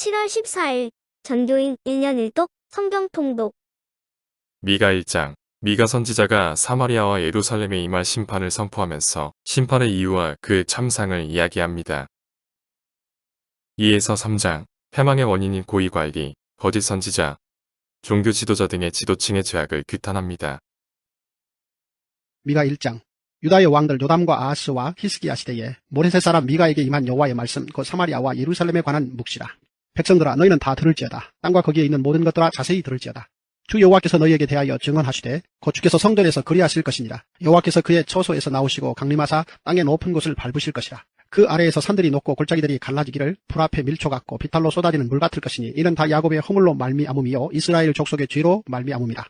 7월 14일 전교인 1년 1독 성경 통독. 미가 1장. 미가 선지자가 사마리아와 예루살렘에 임할 심판을 선포하면서 심판의 이유와 그 참상을 이야기합니다. 2에서 3장. 패망의 원인인 고의관리, 거짓 선지자, 종교 지도자 등의 지도층의 죄악을 규탄합니다. 미가 1장. 유다의 왕들 요담과 아하스와 히스기야 시대에 모레셋 사람 미가에게 임한 여호와의 말씀 곧 사마리아와 예루살렘에 관한 묵시라 백성들아 너희는 다 들을지어다. 땅과 거기에 있는 모든 것들아 자세히 들을지어다. 주 여호와께서 너희에게 대하여 증언하시되 곧 주께서 성전에서 그리하실 것이니라. 여호와께서 그의 처소에서 나오시고 강림하사 땅의 높은 곳을 밟으실 것이라. 그 아래에서 산들이 높고 골짜기들이 갈라지기를 불 앞에 밀초 같고 비탈로 쏟아지는 물 같을 것이니 이는 다 야곱의 허물로 말미암음이요 이스라엘 족속의 죄로 말미암음이라.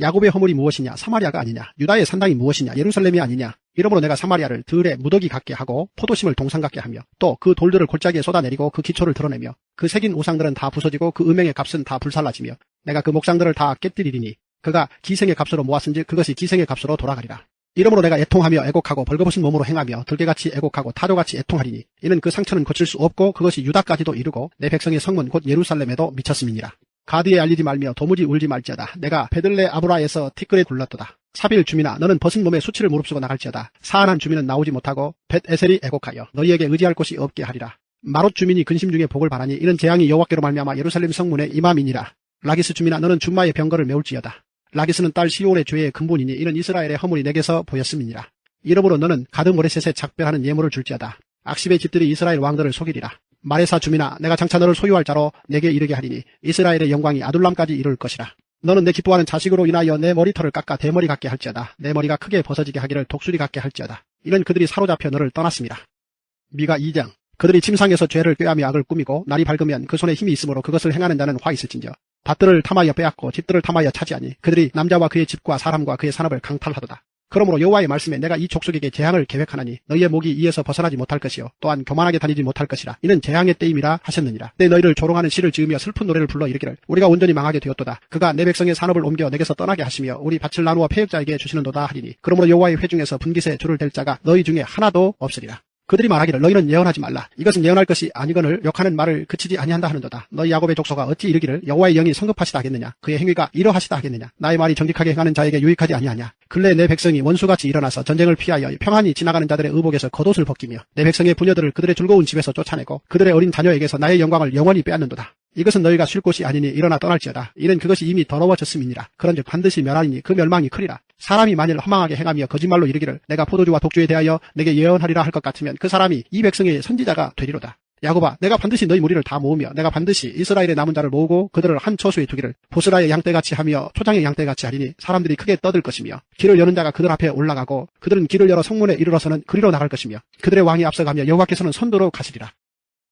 야곱의 허물이 무엇이냐? 사마리아가 아니냐? 유다의 산당이 무엇이냐? 예루살렘이 아니냐 이러므로 내가 사마리아를 들에 무더기 같게 하고 포도심을 동상 같게 하며 또 그 돌들을 골짜기에 쏟아내리고 그 기초를 드러내며 그 새긴 우상들은 다 부서지고 그 음행의 값은 다 불살라지며 내가 그 목상들을 다 깨뜨리리니 그가 기생의 값으로 모았은지 그것이 기생의 값으로 돌아가리라 이러므로 내가 애통하며 애곡하고 벌거벗은 몸으로 행하며 들개같이 애곡하고 타조같이 애통하리니 이는 그 상처는 고칠 수 없고 그것이 유다까지도 이르고 내 백성의 성문 곧 예루살렘에도 미쳤음이니라 가드에 알리지 말며 도무지 울지 말지어다. 내가 베들레 아브라에서 티끌에 굴렀도다. 사빌 주민아 너는 벗은 몸에 수치를 무릅쓰고 나갈지어다. 사안한 주민은 나오지 못하고 벳 에셀이 애곡하여 너희에게 의지할 곳이 없게 하리라. 마롯 주민이 근심 중에 복을 바라니 이는 재앙이 여호와께로 말미암아 예루살렘 성문에 임함이니라. 라기스 주민아 너는 준마의 병거를 메울지어다. 라기스는 딸 시온의 죄의 근본이니 이는 이스라엘의 허물이 내게서 보였음이니라. 이러므로 너는 가드 모레셋에 작별하는 예물을 줄지어다. 악십의 집들이 이스라엘 왕들을 속이리라. 마레사 주민아 내가 장차 너를 소유할 자로 내게 이르게 하리니 이스라엘의 영광이 아둘람까지 이룰 것이라. 너는 내 기뻐하는 자식으로 인하여 내 머리털을 깎아 대머리 같게 할지어다. 내 머리가 크게 벗어지게 하기를 독수리 같게 할지어다. 이는 그들이 사로잡혀 너를 떠났습니다. 미가 2장 그들이 침상에서 죄를 꾀하며 악을 꾸미고 날이 밝으면 그 손에 힘이 있으므로 그것을 행하는 자는 화 있을진저. 밭들을 탐하여 빼앗고 집들을 탐하여 차지하니 그들이 남자와 그의 집과 사람과 그의 산업을 강탈하도다. 그러므로 여호와의 말씀에 내가 이 족속에게 재앙을 계획하나니 너희의 목이 이에서 벗어나지 못할 것이요 또한 교만하게 다니지 못할 것이라. 이는 재앙의 때임이라 하셨느니라. 내 너희를 조롱하는 시를 지으며 슬픈 노래를 불러 이르기를 우리가 온전히 망하게 되었도다. 그가 내 백성의 산업을 옮겨 내게서 떠나게 하시며 우리 밭을 나누어 폐역자에게 주시는도다 하리니 그러므로 여호와의 회중에서 분깃에 줄을 댈 자가 너희 중에 하나도 없으리라 그들이 말하기를 너희는 예언하지 말라. 이것은 예언할 것이 아니거늘 욕하는 말을 그치지 아니한다 하는도다. 너희 야곱의 족속아 어찌 이르기를 여호와의 영이 성급하시다 하겠느냐. 그의 행위가 이러하시다 하겠느냐. 나의 말이 정직하게 행하는 자에게 유익하지 아니하냐. 근래 내 백성이 원수같이 일어나서 전쟁을 피하여 평안히 지나가는 자들의 의복에서 겉옷을 벗기며 내 백성의 부녀들을 그들의 즐거운 집에서 쫓아내고 그들의 어린 자녀에게서 나의 영광을 영원히 빼앗는도다. 이것은 너희가 쉴 곳이 아니니 일어나 떠날지어다. 이는 그것이 이미 더러워졌음이니라. 그런즉 반드시 멸하리니 그 멸망이 크리라. 사람이 만일 허망하게 행하며 거짓말로 이르기를 내가 포도주와 독주에 대하여 내게 예언하리라 할 것 같으면 그 사람이 이 백성의 선지자가 되리로다. 야곱아 내가 반드시 너희 무리를 다 모으며 내가 반드시 이스라엘의 남은 자를 모으고 그들을 한 처수에 두기를 보스라의 양떼같이 하며 초장의 양떼같이 하리니 사람들이 크게 떠들 것이며 길을 여는 자가 그들 앞에 올라가고 그들은 길을 열어 성문에 이르러서는 그리로 나갈 것이며 그들의 왕이 앞서가며 여호와께서는 선도로 가시리라.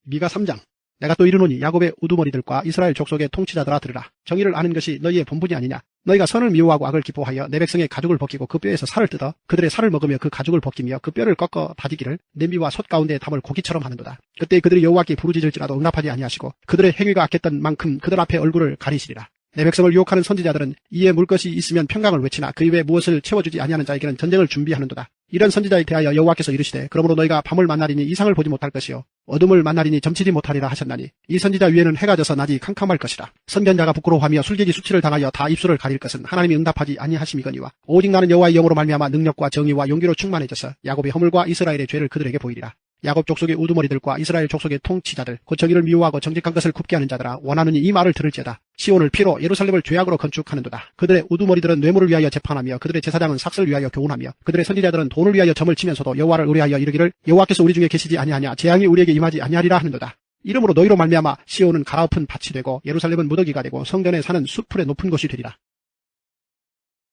미가 3장 내가 또 이르노니 야곱의 우두머리들과 이스라엘 족속의 통치자들아 들으라. 정의를 아는 것이 너희의 본분이 아니냐. 너희가 선을 미워하고 악을 기뻐하여 내 백성의 가죽을 벗기고 그 뼈에서 살을 뜯어 그들의 살을 먹으며 그 가죽을 벗기며 그 뼈를 꺾어 다지기를 냄비와 솥 가운데 담을 고기처럼 하는도다. 그때 그들이 여호와께 부르짖을지라도 응답하지 아니하시고 그들의 행위가 악했던 만큼 그들 앞에 얼굴을 가리시리라. 내 백성을 유혹하는 선지자들은 이에 물 것이 있으면 평강을 외치나 그 이외에 무엇을 채워주지 아니하는 자에게는 전쟁을 준비하는도다. 이런 선지자에 대하여 여호와께서 이르시되 그러므로 너희가 밤을 만나리니 이상을 보지 못할 것이요. 어둠을 만나리니 점치지 못하리라 하셨나니 이 선지자 위에는 해가 져서 낮이 캄캄할 것이라. 선견자가 부끄러워하며 술객이 수치를 당하여 다 입술을 가릴 것은 하나님이 응답하지 아니하심이거니와 오직 나는 여호와의 영으로 말미암아 능력과 정의와 용기로 충만해져서 야곱의 허물과 이스라엘의 죄를 그들에게 보이리라 야곱 족속의 우두머리들과 이스라엘 족속의 통치자들 곧 정의를 미워하고 정직한 것을 굽게 하는 자들아 원하느니 이 말을 들을지어다 시온을 피로 예루살렘을 죄악으로 건축하는도다 그들의 우두머리들은 뇌물을 위하여 재판하며 그들의 제사장은 삭슬 위하여 교훈하며 그들의 선지자들은 돈을 위하여 점을 치면서도 여호와를 의뢰하여 이르기를 여호와께서 우리 중에 계시지 아니하냐 재앙이 우리에게 임하지 아니하리라 하는도다 이러므로 너희로 말미암아 시온은 가라엎은 밭이 되고 예루살렘은 무더기가 되고 성전에 사는 수풀의 높은 곳이 되리라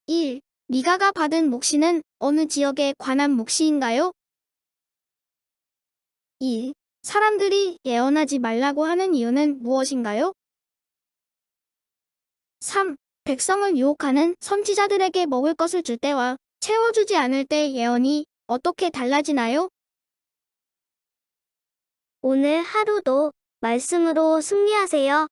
1. 미가가 받은 묵시는 어느 지역에 관한 묵시인가요? 2. 사람들이 예언하지 말라고 하는 이유는 무엇인가요? 3. 백성을 유혹하는 선지자들에게 먹을 것을 줄 때와 채워주지 않을 때 예언이 어떻게 달라지나요? 오늘 하루도 말씀으로 승리하세요.